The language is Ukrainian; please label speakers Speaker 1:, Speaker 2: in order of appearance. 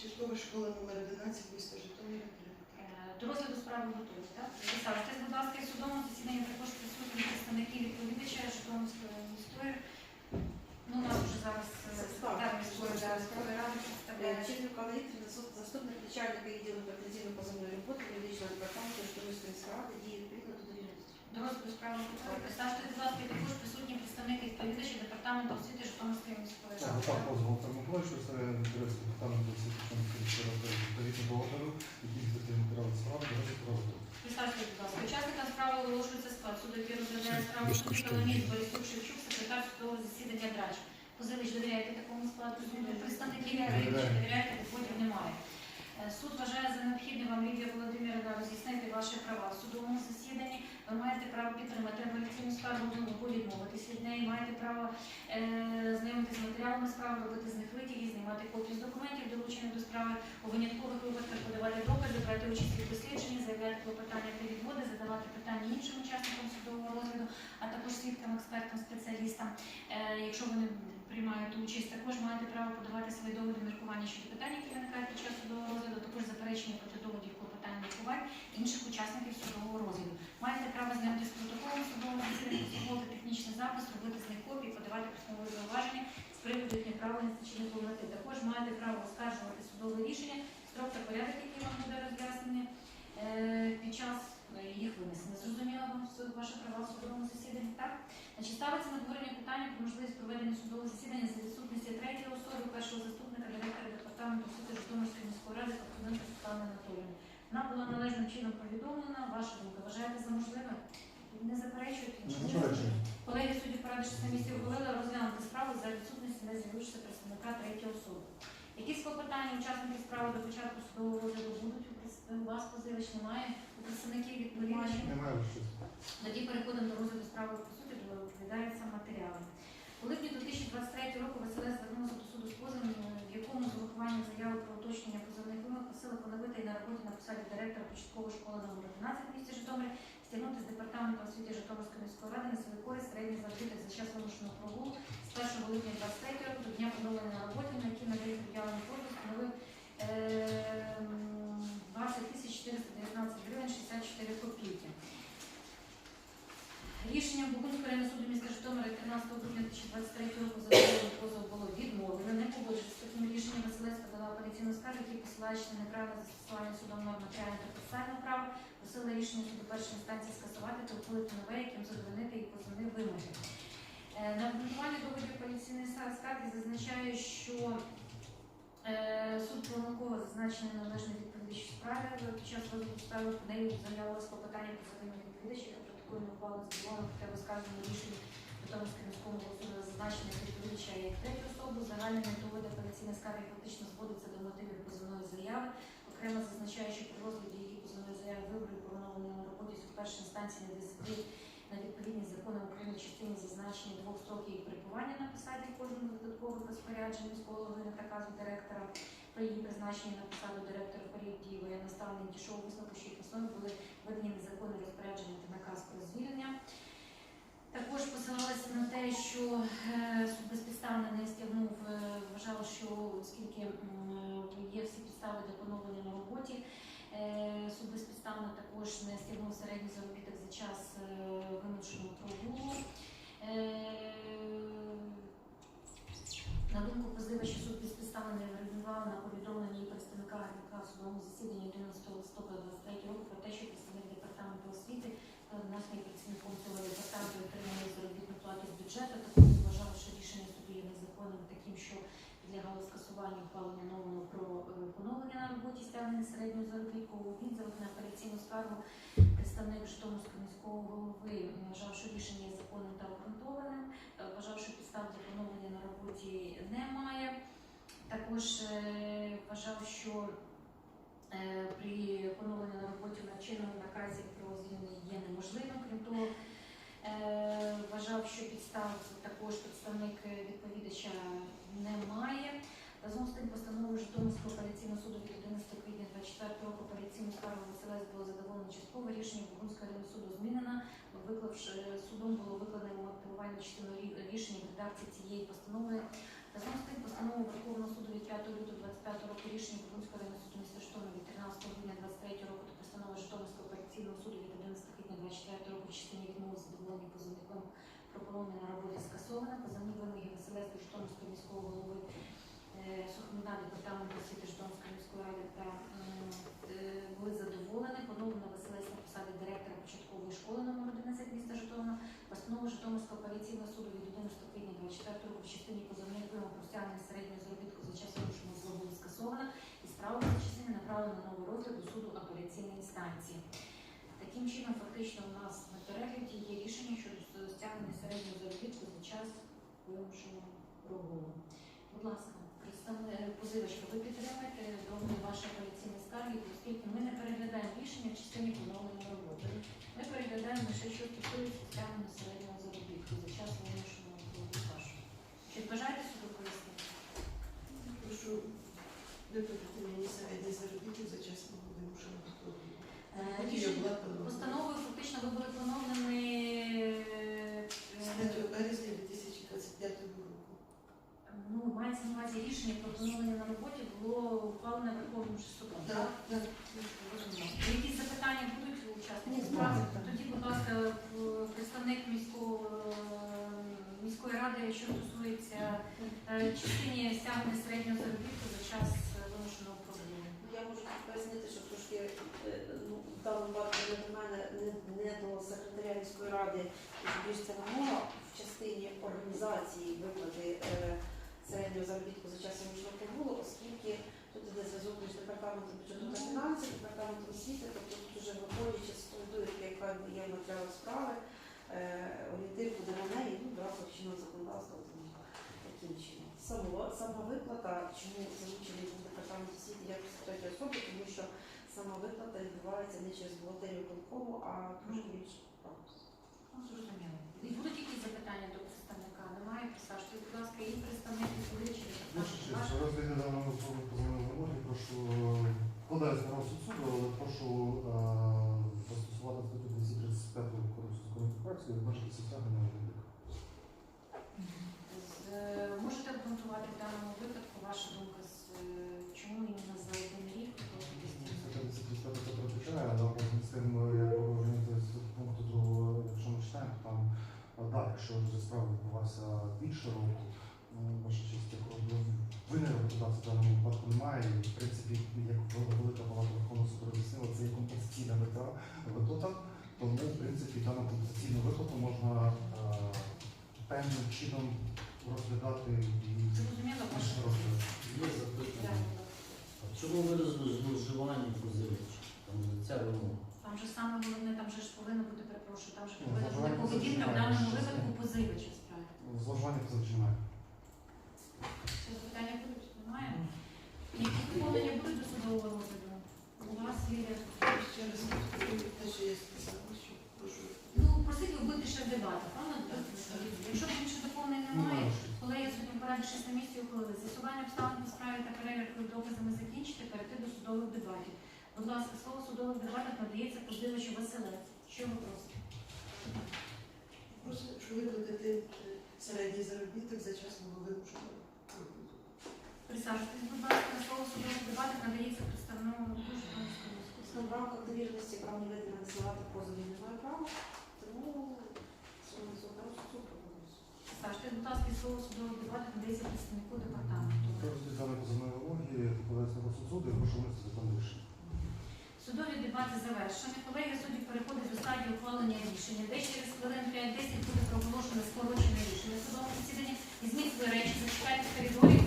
Speaker 1: Часткова школа номер 11 міста Житомира 3.
Speaker 2: е, до розгляду справи готові, так? Представте, будь ласка, і судовому засіданні також присутні представники відповідача Житомирської міської. Ну, у нас вже зараз е, секретар міської міської ради представляє.
Speaker 3: Чільника Вікторівна, заступник начальника відділу претензійно позовної роботи юридичного департаменту Житомирської міської ради діє відповідно до.
Speaker 2: До розгляду справи. Представте, будь ласка, також присутні представники відповідача департаменту освіти Житомирської міської ради.
Speaker 4: так, позов Тернополя, що це інтерес департаменту освіти Чорнобильської ради відповідно договору, який буде матеріали справи, до проводити.
Speaker 2: Представте, будь ласка, учасникам справи оголошується склад суду, який розглядає справу Коломієць, Борисюк, Шевчук, секретар судового засідання Драч. Позивич, довіряєте такому складу суду? Представники Віри довіряєте, відводів немає. Е, Суд вважає за необхідне вам, Лідія Володимирівна, роз'яснити ваші права в судовому засіданні. Підтримати апеляційну скаргу або відмовитися від неї, маєте право е, знайомитися з матеріалами справи, робити з них витяги, знімати копії з документів, долучених до справи, у виняткових випадках подавати докази, брати участь у дослідженні, заявляти клопотання та відводи, задавати питання іншим учасникам судового розгляду, а також свідкам, експертам, спеціалістам. Е, Якщо ви не приймаєте участь, також маєте право подавати свої доводи міркування щодо питань, які виникають під час судового розгляду, також заперечення проти клопотань інших учасників судового розгляду. Маєте право знайти з протоколом судового засідання, слухати технічний запис, робити з них копії, подавати письмові зауваження з приводу їх неправильності чи неповноти. Також маєте право оскаржувати судове рішення, строк та порядок, який вам буде роз'яснений е, під час е, їх винесення. Зрозуміло вам ваші права в судовому засіданні, так? Значить, ставиться на обговорення питання про можливість проведення судового засідання за відсутності третьої особи, першого заступника директора департаменту суду Житомирської міської ради Павленко Світлани Анатоліївни. Вона була належним чином повідомлена. Ваша думка вважаєте за можливе? Не заперечуєте? Колеги судді порадившись на місці ухвалили розглянути справу за відсутності не з'явившися представника третьої особи. Якісь клопотання учасників справи до початку судового розгляду будуть у вас позивач немає, у представників відповідачів?
Speaker 4: Немає.
Speaker 2: Тоді переходимо до розгляду справи по суті, до розглядається матеріали. У липні 2023 року Василець звернувся до суду з позовом, в якому з урахуванням заяви про уточнення позовних вимог просили поновити і на роботі на посаді директора початкової школи номер 11 в місті Житомирі, стягнути з департаменту освіти Житомирської міської ради на свою користь середній заробіток за час вимушеного прогулу з 1 липня 2023 року до дня поновлення на роботі, на який надають об'явлений позов, становив ем, 20 тисяч 419 гривень 64 копійки. Рішенням Богунського районного суду міста Житомира 13 грудня 2023 року задоволений позов було відмовлено. Не погоджується з таким рішенням Василець подала апеляційну скаргу, які посилаючи на неправильне застосування судом норм та процесуального права, просила рішення суду першої інстанції скасувати та ухвалити нове, яким задовольнити і позовні вимоги. Е, На обґрунтуванні доводів апеляційної скарги зазначає, що е, суд помилково зазначений належний відповідач у справі під час розгляду справи по неї заявилось клопотання про затримання відповідача, яке протокольно ухвалу задоволено треба сказано рішення Житомирського міського суду зазначення відповідача як третю особу. Загальними доводи апеляційної скарги фактично зводиться до мотивів позовної заяви. Окремо зазначає, що при розгляді її позовної заяви вибору поновлення на роботі суд першої інстанції не дисциплін на відповідність законам України частині зазначення двох строків її перебування на посаді кожного додаткових розпоряджень міського голови на наказу директора про її призначення на посаду директора в період дії воєнного не дійшов висновку, що їх основі були видані незаконні розпорядження та наказ про звільнення. Також посилалася на те, що е, суд безпідставно не стягнув, е, вважав, що оскільки є всі підстави поновлення на роботі, е, суд безпідставно також не стягнув середній заробіток за час е, вимушеного прогулу. Е, На думку позивача, суд безпідставно не реагував на повідомлення представника судовому засіданні 11 листопада 23 року про те, що представник департаменту освіти та відносний працівником цього департаменту отримали заробітну плату з бюджету. Також вважав, що рішення суду є незаконним таким, що підлягало скасуванню ухвалення нового про е, поновлення на роботі стягнення середнього заробітку. Відзовик на апеляційну скаргу представник Житомирського міського голови вважав, що рішення є законним та обґрунтованим. Е, Вважав, що підстав для поновлення на роботі немає. Також е, вважав, що при поновленні на роботі на чинному наказі про звільнення є неможливим. Крім того, що підстав також представник відповідача немає. Разом з тим постановою Житомирського апеляційного суду від 11 квітня 24 року апеляційну скаргу Василець було задоволено частково. Рішення Бугунського районного суду змінено, виклавши е, судом було викладено мотивувальну частину рішення в редакції цієї постанови. Разом з тим постановою Верховного суду від 5 лютого 25 року рішення Бугунського районного суду міста Житомир від 13 грудня 23 року до постанови Житомирського апеляційного суду від 11 квітня 24 року в частині відмови задоволення позовником на роботі скасовано. Позовні вимоги Василевського Житомирського міського голови е, Сухоміна департаменту освіти Житомирської міської ради та е, були задоволені. Поновлено Василевська посади директора початкової школи номер 11 міста Житомира. Постанова Житомирського апеляційного суду від 11 квітня 24 року в частині позовних вимог про стягнення середнього заробітку за час вимушеного зло була скасована і справа в цій частині направлена на новий розгляд до суду апеляційної інстанції. Таким чином, фактично, у нас на перегляді є рішення щодо стягнення середнього заробітку за час вимушеного прогулу. Будь ласка, представник позивачка, ви підтримуєте розгляд вашої апеляційної скарги, оскільки ми не переглядаємо рішення в частині поновлення роботи. Ми переглядаємо лише що стосується стягнення середнього заробітку за час вимушеного прогулу. Чи бажаєте суду пояснити?
Speaker 1: Прошу виплатити мені середній заробіток за час мого вимушеного.
Speaker 2: Е, рішення- Постановою фактично ви були поновлені
Speaker 1: 2025 року.
Speaker 2: ну, мається на увазі рішення про поновлення на роботі було ухвалене Верховним судом.
Speaker 1: Так, так.
Speaker 2: Якісь запитання будуть у учасників справи? Тоді, будь ласка, представник міського е, міської ради, що стосується е, частині стягнення середнього заробітку за час е, вимушеного прогулу.
Speaker 3: Я можу пояснити, що трошки ну, в даному випадку до мене, не, не до секретаря міської ради, більш це вимога в частині організації виплати е, середнього заробітку за час вимушеного прогулу, оскільки тут іде зв'язок між департаментом бюджету та фінансів, департаментом освіти, тобто тут вже виходячи з того, яка є в матеріалах справи, е, орієнтир буде на неї, ну, рамках чинного законодавства, чином. Сама, виплата, чому залучений був департамент освіти як третьої особи, тому що сама виплата відбувається не через бухгалтерію конкому, а трошки більш правильно.
Speaker 2: Ну, зрозуміло. І будуть якісь запитання до? Немає? Присаджуйте, будь ласка, і представник відповідачі.
Speaker 4: Ваша честь, у розгляді даного позовної вимоги прошу вкладаюся на розсуд суду, але прошу е, застосувати статтю 235 Кодексу законів про працю і обмежитися стягнення робітника.
Speaker 2: З- е, Можете обґрунтувати в даному випадку ваша думка, з, е, чому іменно за один рік?
Speaker 4: Стаття 235 передбачає, але з тим, як положення з пункту другого, якщо ми читаємо, то там е, далі, якщо вже справа більше року, ну, ваша честь, як винен репутації в даному випадку немає, і в принципі, як велика палата Верховного суду роз'яснила, це є компенсаційна вита- виплата, тому, в принципі, дану компенсаційну виплату можна е, певним чином розглядати і
Speaker 2: Зрозуміло,
Speaker 4: більш.
Speaker 5: Є запитання. А чому виразили зловживання позивача? Там же ця вимога.
Speaker 2: Там же саме головне, там же ж повинно бути, перепрошую, там же
Speaker 4: Ну,
Speaker 2: повинна бути поведінка в даному випадку
Speaker 4: що це?
Speaker 2: позивача.
Speaker 4: Зловживання позичинає.
Speaker 2: Ще запитання будуть? Немає? Які доповнення будуть до судового розгляду? У вас є...
Speaker 1: Ще раз те, що я сказала, що прошу
Speaker 2: Ну, просить ви бути ще в дебатах, правильно? Якщо більше доповнень немає, Колеги судді поради 6 на місці ухвалили. З'ясування обставин по справі та перевірку доказами закінчити, перейти до судових дебатів. Будь ласка, слово судових дебатах надається позивачу Василець. Що ви просите?
Speaker 1: Прошу виплатити е, середній заробіток за час мого вимушеного прогулу.
Speaker 2: Присаджуйтесь, будь ласка, слово в судових дебатах надається представному суду.
Speaker 3: в рамках довіреності прав не видно надсилати позовів немає права, тому.
Speaker 2: Присаджуйтесь, будь ласка, слово в судових надається представнику департаменту.
Speaker 4: Розгляд даної позовної вимоги покладається на суду і прошу винести законне рішення.
Speaker 2: Судові дебати завершені. Колеги суддів переходить до стадії ухвалення рішення. де через хвилин 5-10 буде проголошено скорочене рішення судового засідання. і свої речі, зачекайте в коридорі,